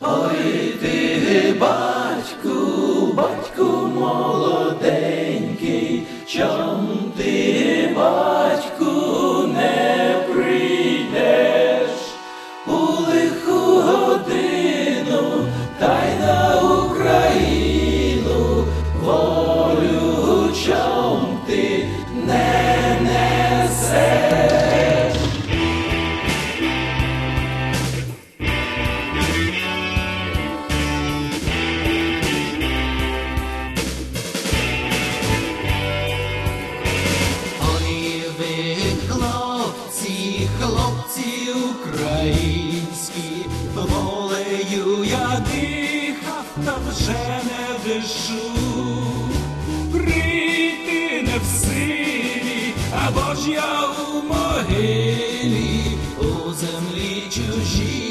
Ой ти, батьку, батьку молоденький, чом українські, волею я дихав, та вже не дишу. Прийти не в силі, або ж я у могилі, у землі чужій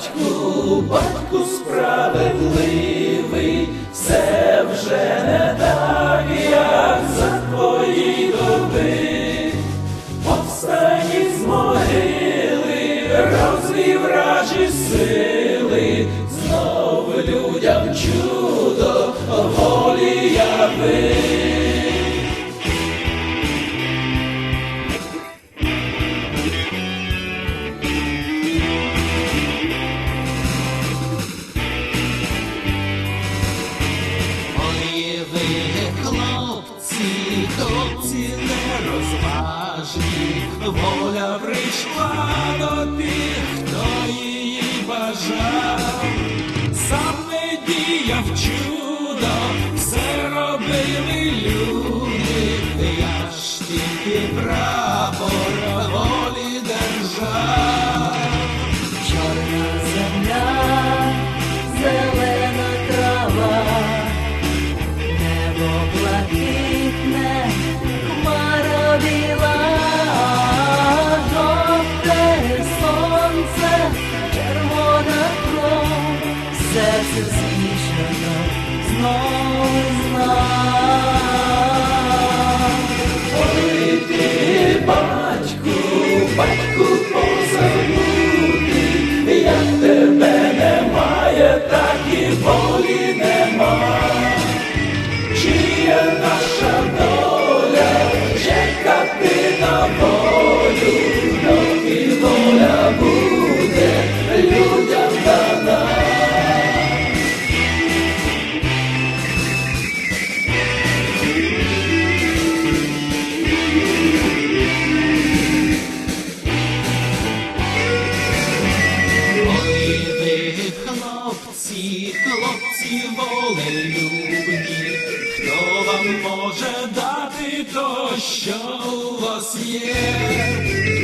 батьку, батьку справедливий, все вже не так, як за твої доби. Повстані з могили, розвів вражі сили, нерозважні, воля прийшла до тих, хто її бажав, сам не діяв чудо, все робили люди, я ж тільки прапор волі держав. Батьку може дати то, що у вас є.